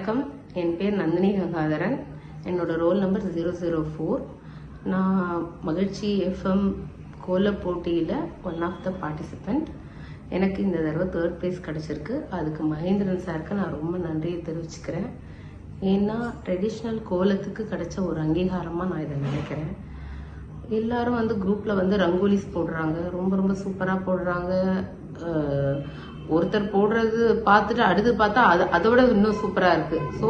வணக்கம். என் பேர் நந்தினி கங்காதரன். என்னோட roll number zero zero four. நான் மகிழ்ச்சி எஃப்எம் கோல போட்டியில் ஒன் ஆஃப் த பார்ட்டிசிபெண்ட் எனக்கு இந்த தடவை தேர்ட் ப்ரைஸ் கிடச்சிருக்கு. அதுக்கு மகேந்திரன் சாருக்கு நான் ரொம்ப நன்றியை தெரிவிச்சுக்கிறேன். ஏன்னா ட்ரெடிஷ்னல் கோலத்துக்கு கிடைச்ச ஒரு அங்கீகாரமாக நான் இதை நினைக்கிறேன். எல்லாரும் வந்து குரூப்பில் வந்து ரங்கோலிஸ் போடுறாங்க. ரொம்ப ரொம்ப சூப்பராக போடுறாங்க. ஒருத்தர் போடுறது பார்த்துட்டு அடுத்து பார்த்தா அது அதை இன்னும் சூப்பராக இருக்கு. ஸோ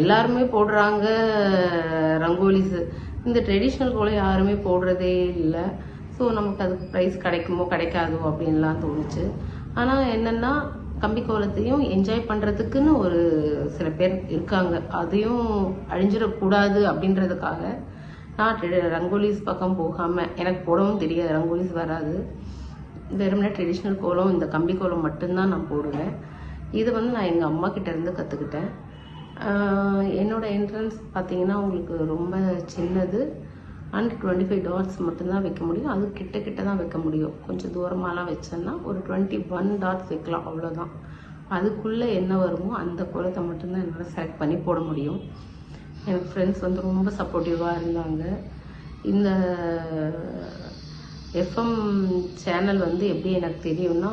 எல்லாருமே போடுறாங்க ரங்கோலிஸ். இந்த ட்ரெடிஷ்னல் கோலம் யாருமே போடுறதே இல்லை. ஸோ நமக்கு அதுக்கு ப்ரைஸ் கிடைக்குமோ கிடைக்காதோ அப்படின்லாம் தோணுச்சு. ஆனால் என்னென்னா கம்பி கோலத்தையும் என்ஜாய் பண்ணுறதுக்குன்னு ஒரு சில பேர் இருக்காங்க. அதையும் அழிஞ்சிடக்கூடாது அப்படின்றதுக்காக நான் ரங்கோலிஸ் பக்கம் போகாமல் எனக்கு போடவும் தெரியாது ரங்கோலிஸ் வராது. வெறுமனே ட்ரெடிஷ்னல் கோலம் இந்த கம்பி கோலம் மட்டும்தான் நான் போடுவேன். இது வந்து நான் எங்கள் அம்மா கிட்டேருந்து கற்றுக்கிட்டேன் என்னோட என்ட்ரன்ஸ் பார்த்தீங்கன்னா உங்களுக்கு ரொம்ப சின்னது. அண்ட் டுவெண்ட்டி ஃபைவ் டாட்ஸ் மட்டும்தான் வைக்க முடியும். அது கிட்ட கிட்ட தான் வைக்க முடியும். கொஞ்சம் தூரமாலாம் வச்சேன்னா ஒரு டுவெண்ட்டி ஒன் டாட்ஸ் வைக்கலாம் அவ்வளோதான் அதுக்குள்ளே என்ன வருமோ அந்த கோலத்தை மட்டும்தான் என்னால் செலக்ட் பண்ணி போட முடியும். எனக்கு ஃப்ரெண்ட்ஸ் வந்து ரொம்ப சப்போர்ட்டிவாக இருந்தாங்க. இந்த எஃப்எம் சேனல் வந்து எப்படி எனக்கு தெரியும்னா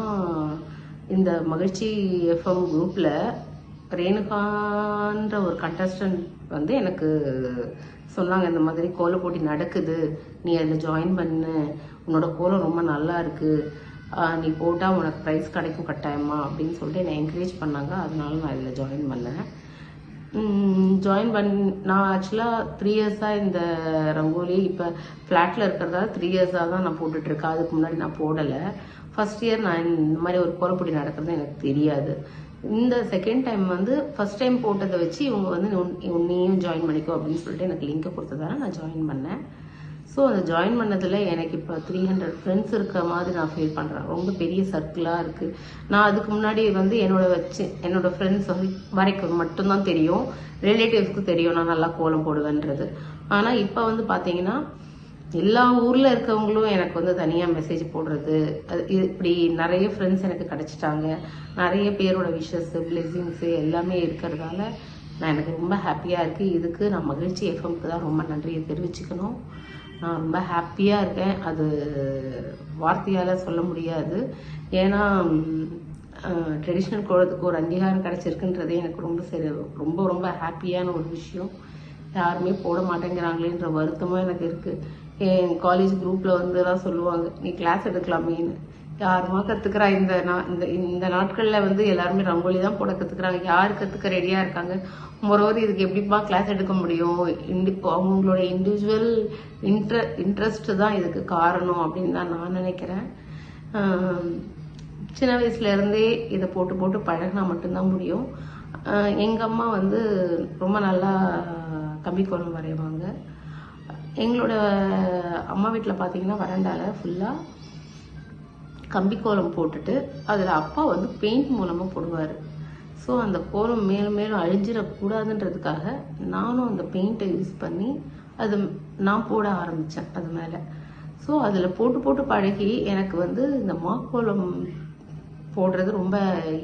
இந்த மகிழ்ச்சி எஃப்எம் குரூப்பில் ரேணுகான்ற ஒரு கண்டஸ்டன்ட் வந்து எனக்கு சொன்னாங்க இந்த மாதிரி கோல போட்டி நடக்குது நீ அதில் ஜாயின் பண்ணு உன்னோட கோலம் ரொம்ப நல்லா இருக்குது நீ போட்டால் உனக்கு ப்ரைஸ் கிடைக்கும் கட்டாயமா அப்படின்னு சொல்லிட்டு என்னை என்கரேஜ் பண்ணாங்க. அதனால நான் இதில் ஜாயின் பண்ணேன். ஜாயின் பண் நான் ஆக்சுவலாக த்ரீ இயர்ஸாக இந்த ரங்கோலி இப்போ ஃப்ளாட்டில் இருக்கிறதால த்ரீ இயர்ஸாக தான் நான் போட்டுட்ருக்கேன் அதுக்கு முன்னாடி நான் போடலை. ஃபர்ஸ்ட் இயர் நான் இந்த மாதிரி ஒரு கோலப்பொடி நடக்கிறது எனக்கு தெரியாது. இந்த செகண்ட் டைம் வந்து ஃபர்ஸ்ட் டைம் போட்டதை வச்சு இவங்க வந்து உன்- உன்னையும் ஜாயின் பண்ணிக்கோ அப்படின்னு சொல்லிட்டு எனக்கு லிங்கை கொடுத்ததால நான் ஜாயின் பண்ணேன். ஸோ அதை ஜாயின் பண்ணதில் எனக்கு இப்போ த்ரீ ஹண்ட்ரட் ஃப்ரெண்ட்ஸ் இருக்க மாதிரி நான் ஃபீல் பண்ணுறேன் ரொம்ப பெரிய சர்க்கிளாக இருக்குது நான் அதுக்கு முன்னாடி வந்து என்னோட வச்சு என்னோடய ஃப்ரெண்ட்ஸ் வரைக்கும் மட்டும்தான் தெரியும். ரிலேட்டிவ்ஸ்க்கு தெரியும் நான் நல்லா கோலம் போடுவேன்றது. ஆனால் இப்போ வந்து பார்த்தீங்கன்னா எல்லா ஊரில் இருக்கவங்களும் எனக்கு வந்து தனியாக மெசேஜ் போடுறது. அது இது- இப்படி நிறைய ஃப்ரெண்ட்ஸ் எனக்கு கிடச்சிட்டாங்க. நிறைய பேரோட விஷஸ்ஸு பிளெஸிங்ஸு எல்லாமே இருக்கிறதால நான் எனக்கு ரொம்ப ஹாப்பியாக இருக்குது இதுக்கு நான் மகிழ்ச்சி எஃப்எம்க்கு தான் ரொம்ப நன்றியை தெரிவிச்சுக்கணும். நான் ரொம்ப ஹாப்பியாக இருக்கேன். அது வார்த்தையால் சொல்ல முடியாது. ஏன்னா ட்ரெடிஷ்னல் கோலத்துக்கு ஒரு அங்கீகாரம் கிடச்சிருக்குன்றது எனக்கு ரொம்ப சரி ரொம்ப ரொம்ப ஹாப்பியான ஒரு விஷயம். யாருமே போட மாட்டேங்கிறாங்களேன்ற வருத்தமும் எனக்கு இருக்குது என் காலேஜ் குரூப்பில் வந்து எல்லாம் சொல்லுவாங்க நீ கிளாஸ் எடுக்கலாமேன்னு. யாருமா கற்றுக்குறா இந்த நா இந்த இந்த நாட்களில் வந்து எல்லாருமே ரங்கோலி தான் போட கற்றுக்குறாங்க யார் கற்றுக்க ரெடியாக இருக்காங்க? மொரோவர் இதுக்கு எப்படிப்பா கிளாஸ் எடுக்க முடியும்? இண்டி அவங்களோட இண்டிவிஜுவல் இன்ட்ர இன்ட்ரெஸ்ட் தான் இதுக்கு காரணம் அப்படின்னு தான் நான் நினைக்கிறேன். சின்ன வயசுல இருந்தே இதை போட்டு போட்டு பழகினா மட்டும்தான் முடியும். எங்கள் எங்க அம்மா வந்து ரொம்ப நல்லா கம்பி கோலம் வரைவாங்க. எங்களோட அம்மா வீட்டில் பார்த்தீங்கன்னா வராண்டால ஃபுல்லாக கம்பி கோலம் போட்டுட்டு அதில் அப்பா வந்து பெயிண்ட் மூலமாக போடுவார். ஸோ அந்த கோலம் மேலும் மேலும் அழிஞ்சிடக்கூடாதுன்றதுக்காக நானும் அந்த பெயிண்ட்டை யூஸ் பண்ணி அது நான் போட ஆரம்பித்தேன் அது மேலே. ஸோ அதில் போட்டு போட்டு பழகி எனக்கு வந்து இந்த மாக்கோலம் போடுறது ரொம்ப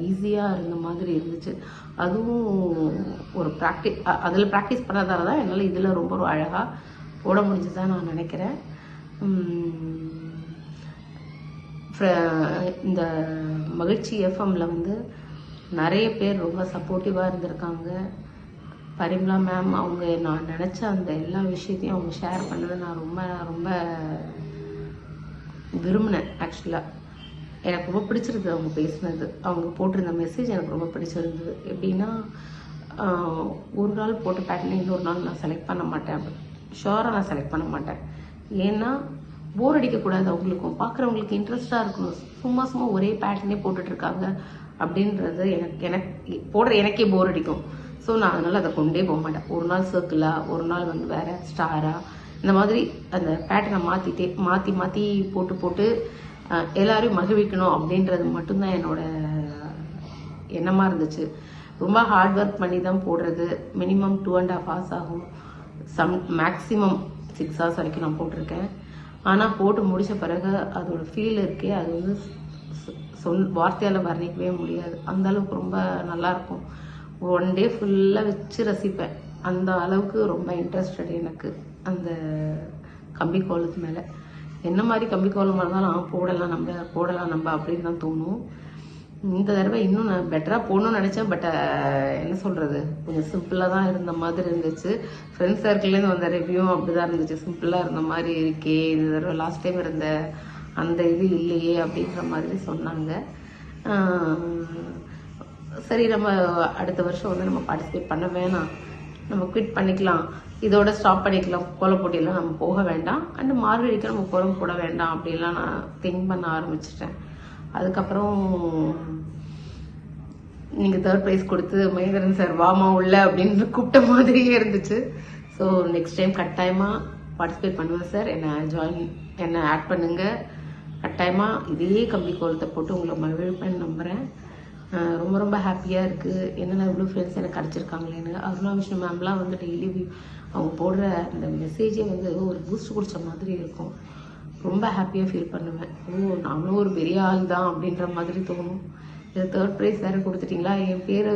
ஈஸியாக இருந்த மாதிரி இருந்துச்சு. அதுவும் ஒரு ப்ராக்டிஸ் அதில் ப்ராக்டிஸ் பண்ணதால தான் என்னால் இதில் ரொம்ப ஒரு அழகாக போட முடிஞ்சதாக நான் நினைக்கிறேன். இந்த மகிழ்ச்சி எஃப்எம்மில் வந்து நிறைய பேர் ரொம்ப சப்போர்ட்டிவாக இருந்திருக்காங்க. பரிமலா மேம் அவங்க நான் நினச்ச அந்த எல்லா விஷயத்தையும் அவங்க ஷேர் பண்ணதை நான் ரொம்ப ரொம்ப விரும்பினேன் ஆக்சுவலாக எனக்கு ரொம்ப பிடிச்சிருந்தது அவங்க பேசினது. அவங்க போட்டிருந்த மெசேஜ் எனக்கு ரொம்ப பிடிச்சிருந்தது. எப்படின்னா ஒரு நாள் போட்டு பேட்டர்ன் இன்னொரு நாள் நான் செலக்ட் பண்ண மாட்டேன். ஷோராக நான் செலக்ட் பண்ண மாட்டேன். ஏன்னா போர் அடிக்கக்கூடாது அவங்களுக்கும். பார்க்குறவங்களுக்கு இன்ட்ரெஸ்டாக இருக்கணும். சும்மா சும்மா ஒரே பேட்டர்னே போட்டுட்ருக்காங்க அப்படின்றது எனக்கு எனக்கு போடுற எனக்கே போர் அடிக்கும். ஸோ நான் அதனால் அதை கொண்டே போக மாட்டேன். ஒரு நாள் சர்க்கிளாக ஒரு நாள் வந்து வேறு ஸ்டாராக இந்த மாதிரி அந்த பேட்டர்னை மாற்றிட்டே மாற்றி மாற்றி போட்டு போட்டு எல்லாரையும் மகிழ்விக்கணும் அப்படின்றது மட்டும்தான் என்னோட எண்ணமாக இருந்துச்சு. ரொம்ப ஹார்ட் ஒர்க் பண்ணி தான் போடுறது minimum two and half hours ஆகும். சம் மேக்ஸிமம் சிக்ஸ் ஹவர்ஸ் வரைக்கும் நான் போட்டிருக்கேன். ஆனால் போட்டு முடித்த பிறகு அதோட ஃபீல் இருக்கே அது வந்து சொல் வார்த்தையால் வர்ணிக்கவே முடியாது. அந்த அளவுக்கு ரொம்ப நல்லா இருக்கும். ஒன் டே ஃபுல்லாக வச்சு ரசிப்பேன். அந்த அளவுக்கு ரொம்ப இன்ட்ரெஸ்டட் எனக்கு அந்த கம்பி கோலத்து மேலே. என்ன மாதிரி கம்பி கோலமாக இருந்தாலும் போடலாம் நம்ம போடலாம் நம்ம அப்படின்னு தான் தோணும். இந்த தடவை இன்னும் நான் பெட்டராக போகணும்னு நினச்சேன் பட் என்ன சொல்கிறது கொஞ்சம் சிம்பிளாக தான் இருந்த மாதிரி இருந்துச்சு. ஃப்ரெண்ட்ஸ் சர்க்கிள்லேருந்து வந்த ரிவ்யூ அப்படி தான் இருந்துச்சு. சிம்பிளாக இருந்த மாதிரி இருக்கே இந்த தடவை லாஸ்ட் டைம் இருந்த அந்த இது இல்லையே அப்படின்ற மாதிரி சொன்னாங்க. சரி நம்ம அடுத்த வருஷம் வந்து நம்ம பார்ட்டிசிபேட் பண்ண வேணாம். நம்ம குவிட் பண்ணிக்கலாம். இதோட ஸ்டாப் பண்ணிக்கலாம். கோலம் போட்டியெல்லாம் நம்ம போக வேண்டாம். அண்ட் மார்கழிக்கு நம்ம கோலம் போட வேண்டாம் அப்படிலாம் நான் திங்க் பண்ண ஆரம்பிச்சிட்டேன். அதுக்கப்புறம் நீங்கள் தேர்ட் ப்ரைஸ் கொடுத்து மகேந்திரன் சார் வாமா உள்ள அப்படின்னு கூப்பிட்ட மாதிரியே இருந்துச்சு. ஸோ நெக்ஸ்ட் டைம் கட்டாயமாக பார்ட்டிசிபேட் பண்ணுவேன் சார் என்னை ஜாயின் என்னை ஆட் பண்ணுங்க. கட்டாயமாக இதே கம்பி கோலத்தை போட்டு உங்களை மகிழ்ப்பேன் நம்புகிறேன் ரொம்ப ரொம்ப ஹாப்பியாக இருக்குது என்னென்ன இவ்வளோ ஃப்ரெண்ட்ஸ் எனக்கு கிடச்சிருக்காங்களேன்னு. அருணா விஷ்ணு மேம்லாம் வந்து டெய்லி அவங்க போடுற அந்த மெசேஜே வந்து ஒரு பூஸ்ட் குடிச்ச மாதிரி இருக்கும். ரொம்ப ஹாப்பியாக ஃபீல் பண்ணுவேன். ஓ நானும் ஒரு பெரிய ஆள் தான் அப்படின்ற மாதிரி தோணும். இது தேர்ட் ப்ரைஸ் வேறு கொடுத்துட்டிங்களா? என் பேர்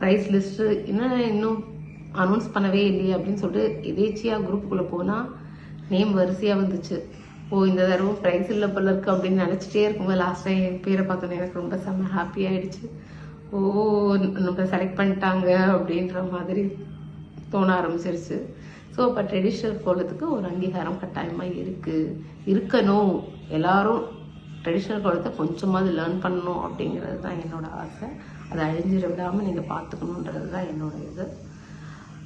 ப்ரைஸ் லிஸ்ட்டு என்ன இன்னும் அனௌன்ஸ் பண்ணவே இல்லையே அப்படின்னு சொல்லிட்டு எதேச்சியாக குரூப்புக்குள்ளே போனால் நேம் வரிசையாக வந்துச்சு. ஓ இந்த தடவை ப்ரைஸ் இல்லை போல இருக்கு அப்படின்னு நினச்சிட்டே இருக்கும்போது லாஸ்ட் டைம் என் பேரை பார்த்தோன்னே எனக்கு ரொம்ப செம்ம ஹாப்பியாகிடுச்சு ஓ நம்ம செலக்ட் பண்ணிட்டாங்க அப்படின்ற மாதிரி தோண ஆரம்பிச்சிருச்சு. ஸோ அப்போ ட்ரெடிஷ்னல் கோலத்துக்கு ஒரு அங்கீகாரம் கட்டாயமாக இருக்குது இருக்கணும். எல்லாரும் ட்ரெடிஷ்னல் கோலத்தை கொஞ்சமாவது லேர்ன் பண்ணணும் அப்படிங்கிறது தான் என்னோட ஆசை. அதை அழிஞ்சிட விடாமல் நீங்கள் பார்த்துக்கணுன்றது தான் என்னோட இது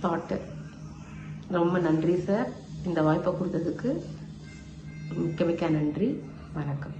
தாட்டு ரொம்ப நன்றி சார் இந்த வாய்ப்பை கொடுத்ததுக்கு மிக்க மிக்க நன்றி. வணக்கம்.